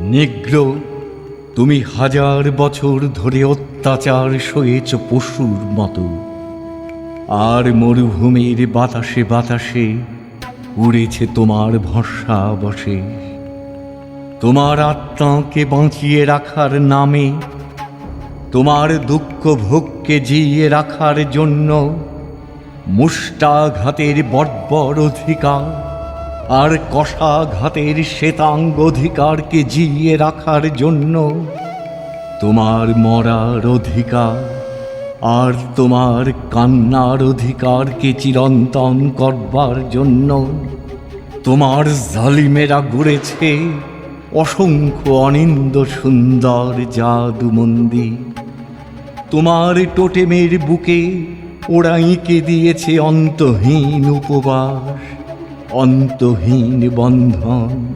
Negro, তুমি হাজার বছর ধরে অত্যাচার সয়েছ পশুর মতো। আর মরুভূমির বাতাসে বাতাসে উড়েছে তোমার ভরসা বসে। তোমার আত্মাকে বাঁচিয়ে রাখার নামে, তোমার দুঃখ ভোগকে জিয়ে রাখার জন্য মুষ্টাঘাতের বর্বর অধিকার আর কষাঘাতের শ্বেতাঙ্গ অধিকারকে জিয়ে রাখার জন্য তোমার মরার অধিকার আর তোমার কান্নার অধিকারকে চিরন্তন করবার জন্য তোমার জালিমেরা গড়েছে অসংখ্য অনিন্দ সুন্দর জাদু মন্দির। তোমার টোটেমের বুকে ওরা এঁকে দিয়েছে অন্তহীন উপবাস। অন্তহীন বন্ধন।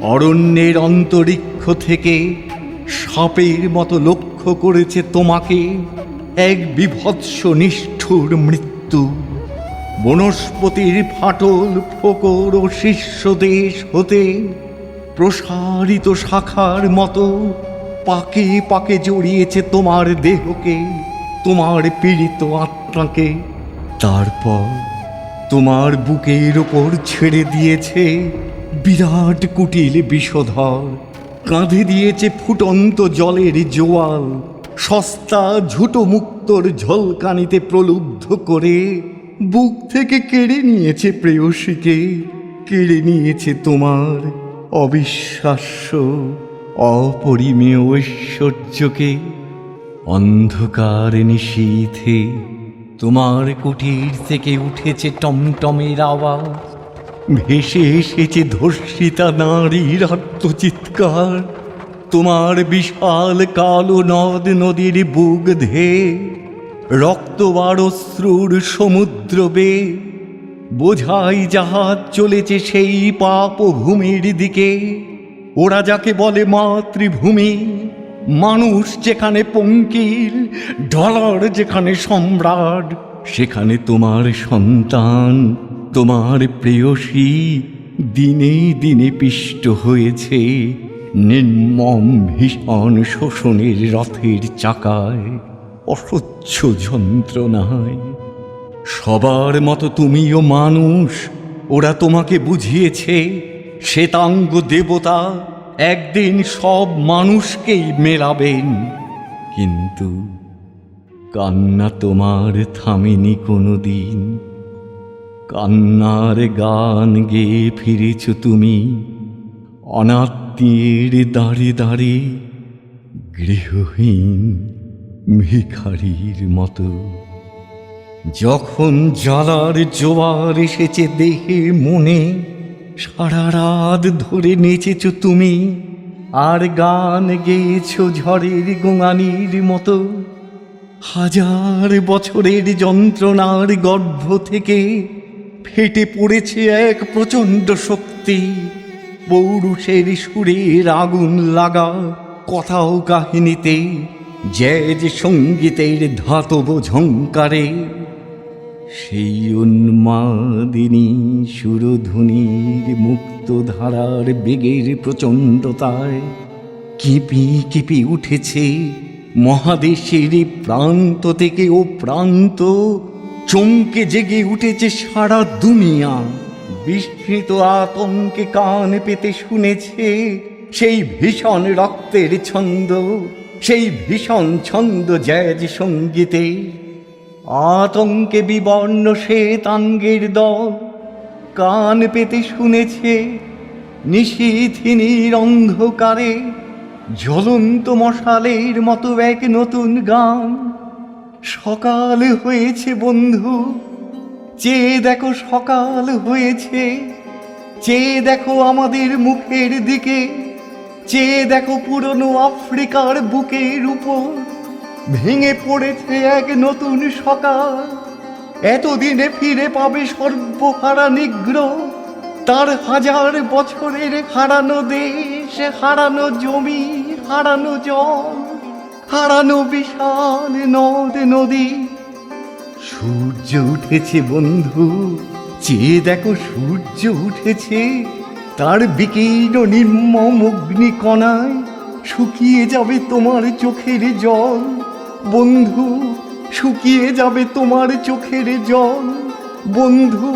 অরণ্যের অন্তরিক্ষ থেকে সাপের মতো লক্ষ্য করেছে তোমাকে এক বিভৎস নিষ্ঠুর মৃত্যু। বনস্পতির ফাটল, ফোকর ও শীর্ষদেশ হতে প্রসারিত শাখার মতো পাকে পাকে জড়িয়েছে তোমার দেহকে, তোমার পীড়িত আত্মাকে। তারপর তোমার বুকের ওপর ছেড়ে দিয়েছে বিরাট কুটিল বিষধর। কাঁধে দিয়েছে ফুটন্ত জলের জোয়াল, সস্তা ঝুটো মুক্তর ঝলকানিতে প্রলুব্ধ করে বুক থেকে কেড়ে নিয়েছে প্রেয়সীকে, কেড়ে নিয়েছে তোমার অবিশ্বাস্য, অপরিমেয় ঐশ্বর্যকে। অন্ধকার নিশীথে তোমার কুটির থেকে উঠেছে টমটমের আওয়াজ। ভেসে এসেছে ধর্ষিতা নারীর আত্মচিৎকার। তোমার বিশাল কালো নদ নদীর বুক ধে রক্তবার অশ্রুর সমুদ্র বে। বোঝাই জাহাজ চলেছে সেই পাপ ভূমির দিকে। ওরা যাকে বলে মাতৃভূমি মানুষ যেখানে পঙ্কিল, ডলার যেখানে সম্রাট, সেখানে তোমার সন্তান, তোমার প্রেয়সী, দিনে দিনে পিষ্ট হয়েছে। নির্মম ভীষণ শোষণের রথের চাকায় অসহ্য যন্ত্রণায়। সবার মতো তুমিও মানুষ, ওরা তোমাকে বুঝিয়েছে, শ্বেতাঙ্গ দেবতা একদিন সব মানুষকেই মেলাবেন। কিন্তু কান্না তোমার থামেনি কোনো দিন কান্নার গান গেয়ে ফিরেছ তুমি অনাত্মীয়ের দাঁড়ে দাঁড়ে, গৃহহীন ভিখারির মতো। যখন জ্বালার জোয়ার এসেছে দেহে মনে সারা রাত ধরে নেচেছ তুমি, আর গান গেয়েছ ঝড়ের গোঙানির মতো। হাজার বছরের যন্ত্রণার গর্ভ থেকে ফেটে পড়েছে এক প্রচণ্ড শক্তি। পৌরুষের সুরের আগুন লাগা কথাও কাহিনীতে, জ্যাজ সঙ্গীতের ধাতব ঝঙ্কারে সেই উন্মাদিনী সুরধ্বনির মুক্ত ধারার বেগের প্রচণ্ডতায় কিপি কিপি উঠেছে মহাদেশের প্রান্ত থেকে ও প্রান্ত। চমকে জেগে উঠেছে সারা দুনিয়া। বিস্মৃত আতঙ্কে কান পেতে শুনেছে সেই ভীষণ রক্তের ছন্দ, সেই ভীষণ ছন্দ জ্যাজ সঙ্গীতে। আতঙ্কে বিবর্ণ শ্বেতাঙ্গের দল। কান পেতে শুনেছে নিশীথিনীর অন্ধকারে জ্বলন্ত মশালের মতো এক নতুন গান। সকাল হয়েছে বন্ধু চেয়ে দেখো সকাল হয়েছে চেয়ে দেখো আমাদের মুখের দিকে চেয়ে দেখো পুরনো আফ্রিকার বুকের উপর। ভেঙে পড়েছে এক নতুন সকাল। এতদিনে ফিরে পাবে সর্বহারা নিগ্র তার হাজার বছরের হারানো দেশ, হারানো জমি, হারানো জল, হারানো বিশাল নদ, নদী। সূর্য উঠেছে বন্ধু, চেয়ে দেখো সূর্য উঠেছে। তার বিকীর্ণ নির্মম অগ্নিকণায় শুকিয়ে যাবে তোমার চোখের জল। বন্ধু, শুকিয়ে যাবে তোমার চোখের জল। বন্ধু,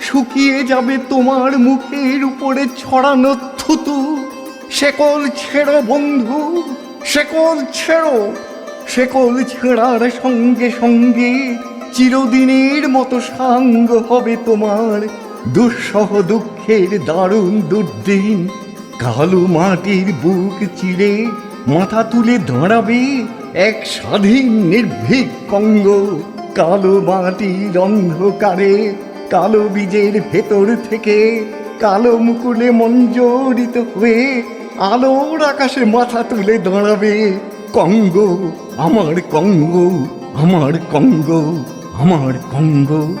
শুকিয়ে যাবে তোমার মুখের উপরে ছড়ানো থুতু। শেকল ছেড়ো বন্ধু, শেকল ছেড়ো। শেকল ছেঁড়ার সঙ্গে সঙ্গে চিরদিনের মতো সাঙ্গ হবে তোমার। দুঃসহ দুঃখের দারুণ দুর্দিন, কালো মাটির বুক চিরে মাথা তুলে দাঁড়াবে এক স্বাধীন নির্ভীক কঙ্গ, কালো মাটির অন্ধকারে, কালো বীজের ভেতর থেকে কালো মুকুলে মঞ্জরিত হয়ে আলোর আকাশে মাথা তুলে দাঁড়াবে। কঙ্গ, আমার কঙ্গ আমার কঙ্গ আমার কঙ্গ।